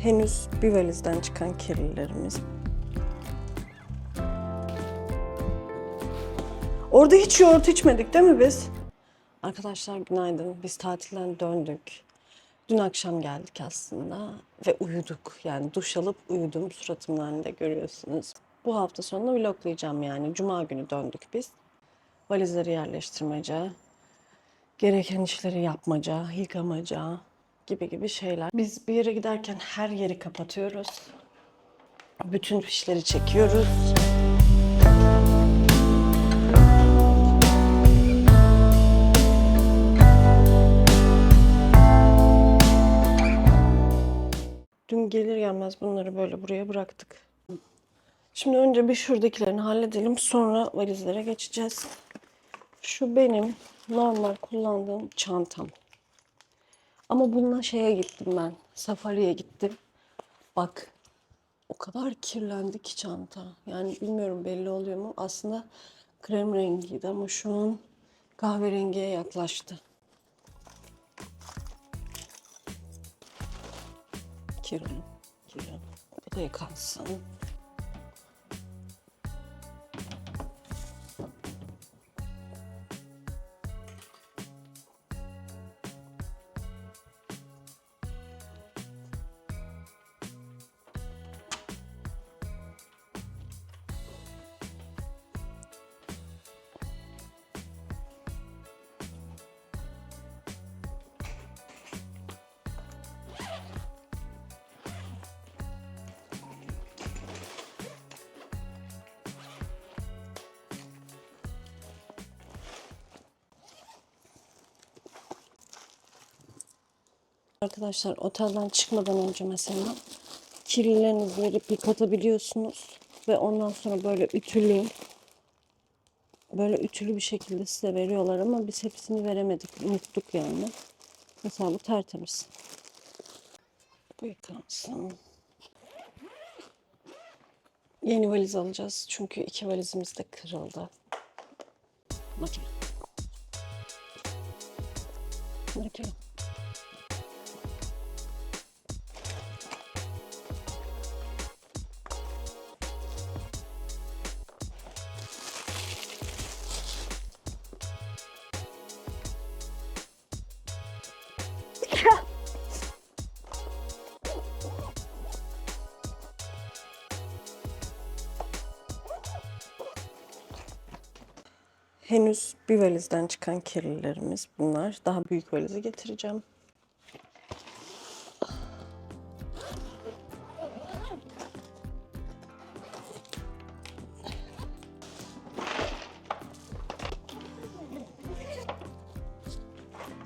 Henüz bir valizden çıkan kirlilerimiz. Orada hiç yoğurt içmedik değil mi biz? Arkadaşlar günaydın. Biz tatilden döndük. Dün akşam geldik aslında ve uyuduk. Yani duş alıp uyudum. Suratımdan da görüyorsunuz. Bu hafta sonu vloglayacağım yani. Cuma günü döndük biz. Valizleri yerleştirmece, gereken işleri yapmaca, yıkamaca gibi gibi şeyler. Biz bir yere giderken her yeri kapatıyoruz. Bütün fişleri çekiyoruz. Dün gelir gelmez bunları böyle buraya bıraktık. Şimdi önce bir şuradakilerini halledelim. Sonra valizlere geçeceğiz. Şu benim normal kullandığım çantam. Ama bununla şeye gittim ben. Safari'ye gittim. Bak o kadar kirlendi ki çanta. Yani bilmiyorum belli oluyor mu? Aslında krem rengiydi ama şu an kahverengiye yaklaştı. Kirli, kirli. Bu da yıkansın. Arkadaşlar otelden çıkmadan önce mesela kirlilerinizi verip yıkatabiliyorsunuz. Ve ondan sonra böyle ütülü böyle ütülü bir şekilde size veriyorlar ama biz hepsini veremedik. Unuttuk yani. Mesela bu tertemiz. Bu yıkansın. Yeni valiz alacağız. Çünkü iki valizimiz de kırıldı. Makine. Makine. Henüz bir valizden çıkan kirlilerimiz bunlar. Daha büyük valizi getireceğim.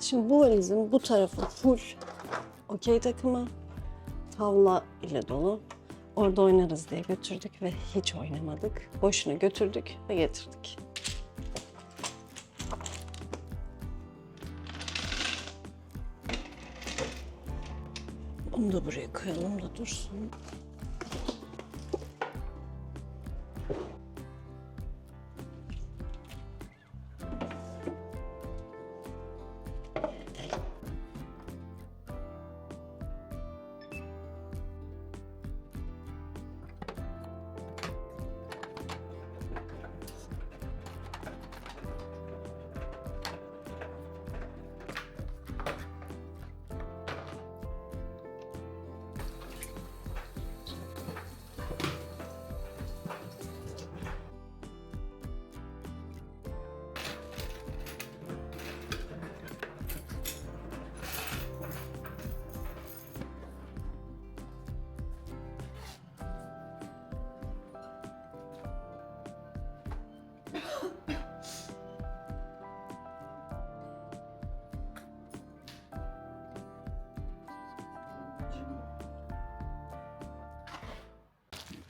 Şimdi bu valizin bu tarafı full okey takımı, tavla ile dolu. Orada oynarız diye götürdük ve hiç oynamadık. Boşuna götürdük ve getirdik. Da buraya koyalım da dursun.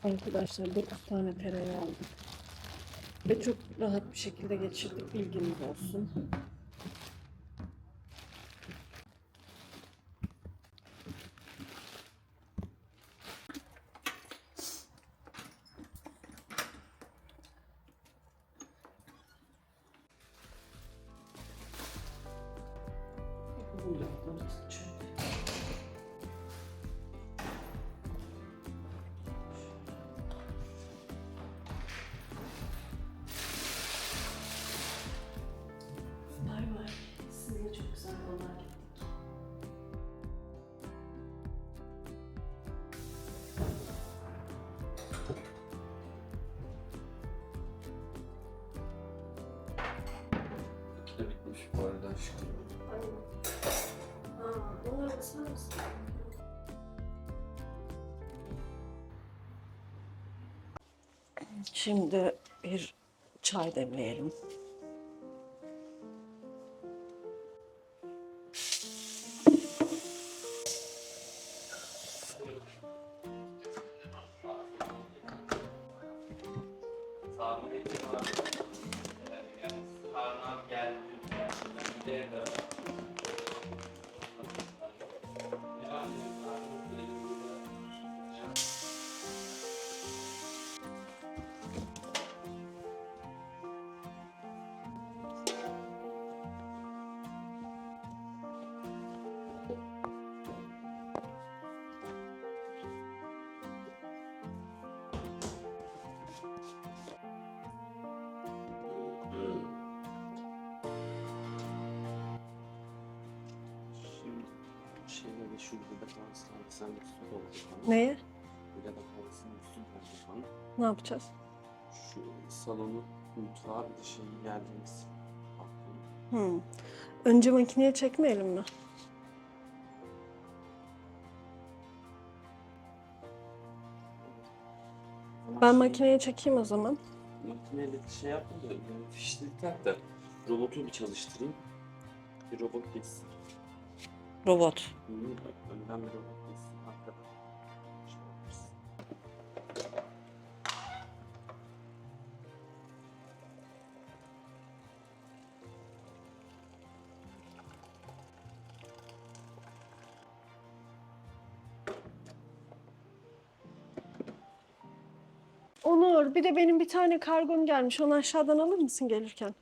Arkadaşlar 9 tane tereyağı aldık. Ve çok rahat bir şekilde geçirdik. Bilginiz olsun. Bay Bitmiş bu arada aşkım. Aa, onlara basar mısın? Şimdi bir çay demleyelim. Tahmin ettim abi. De şu de kalsın. Sen de su doldur bana. Neye? Bir de kalsın su doldur bana. Ne yapacağız? Şu salonu, mutfağı bir de şey geldiğimiz. Aklım. Hmm. Önce makineye çekmeyelim mi? Ben makineye çekeyim o zaman. Makineyle şey yapma da yani fişleri tak da robotu bir çalıştırayım. Bir robot geçsin. Robot. Önden bir robot. Onur, bir de benim bir tane kargom gelmiş. Onu aşağıdan alır mısın gelirken?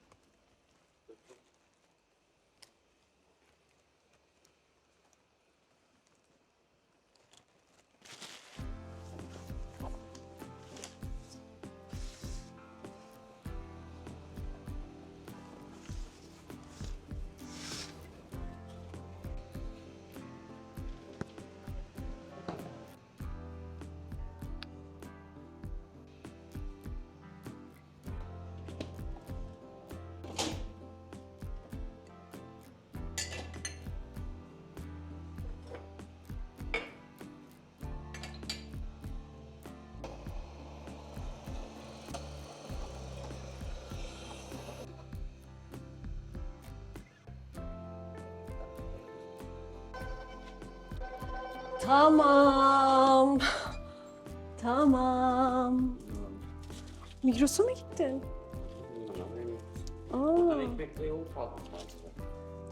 Tamam. Tamam. Migros'a mı gittin? Aa, ekmekle yoğurt aldım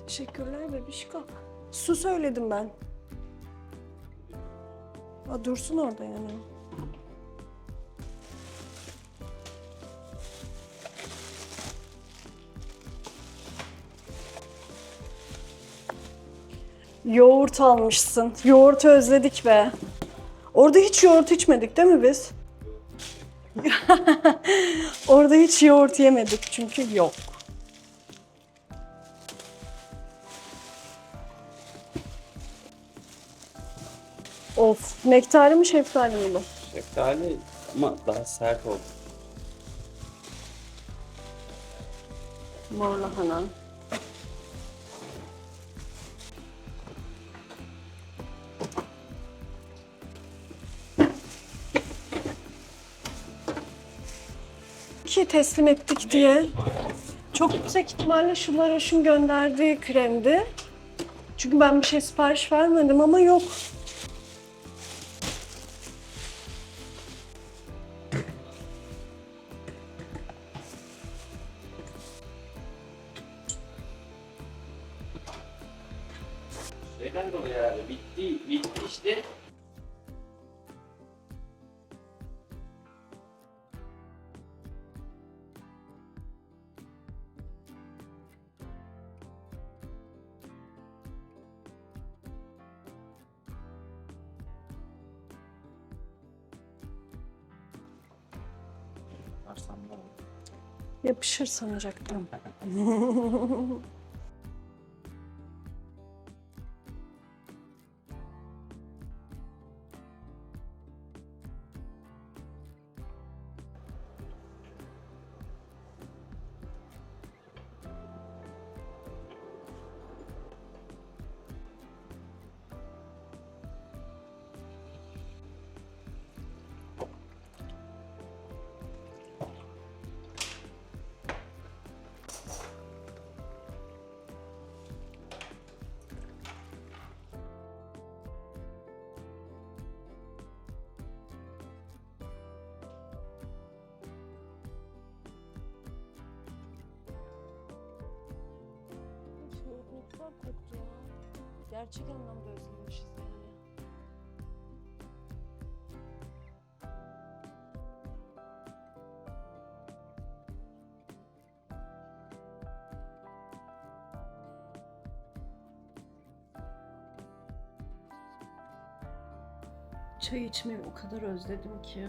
teşekkürler bebişko. Su söyledim ben. Aa, dursun orada yani. Yoğurt almışsın. Yoğurt özledik be. Orada hiç yoğurt içmedik değil mi biz? Orada hiç yoğurt yemedik çünkü yok. Of, nektari mi şeftali mi bu? Şeftali ama daha sert oldu. Mor lahana. Teslim ettik diye. Çok yüksek ihtimalle şu Laroche'un gönderdiği kremdi. Çünkü ben bir şey sipariş vermedim ama yok. Şeyden dolayı herhalde bitti, bitti işte. Çıkarsam ne olur? Yapışır sanacaktım. Mutfak koktu ya. Gerçek anlamda özlemişiz yani. Çay içmeyi o kadar özledim ki.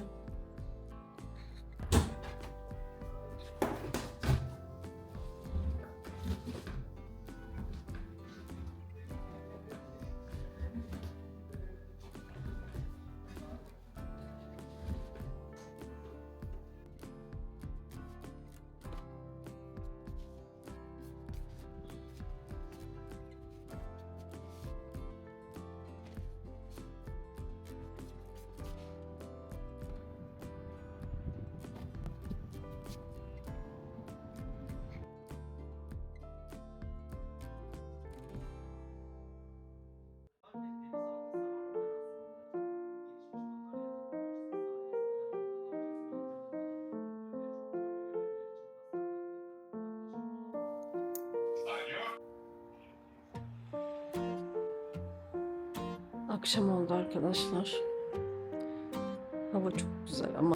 Akşam oldu arkadaşlar. Hava çok güzel ama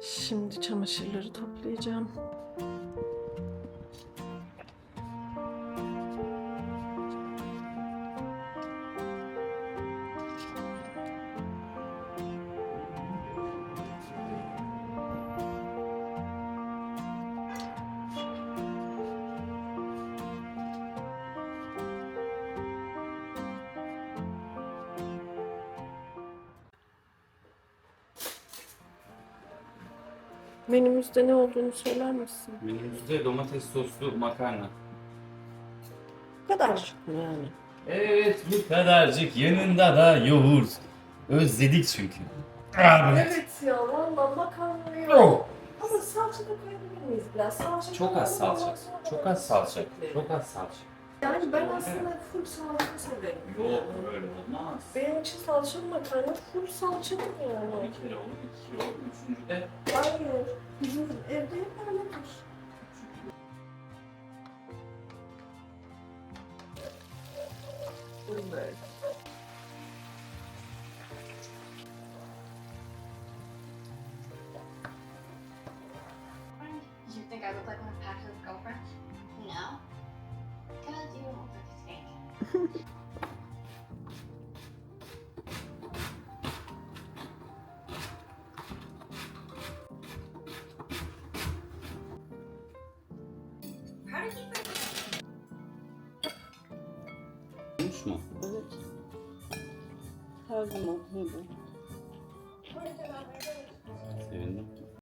şimdi çamaşırları toplayacağım. Menümüzde ne olduğunu söyler misin? Menümüzde domates soslu makarna. Bu kadar yani. Evet bu kadarcık yanında da yoğurt. Özledik çünkü. Abi. Evet ya valla makarna yok. Oh. Ama salça da koyabilir miyiz biraz? Salça Çok az koyalım, salça. ondan sonra Çok az salça. Çok az salça. Yani ben aslında full salça severim. Yok öyle olmaz. Benim için salçalı makarna full salçalı yani. Bir kere olur, iki kere olur, üçüncü de Hayır. Bizim evde hep öyledir. Böyle. Olmuş mu? Evet. Her zaman. Sevindim.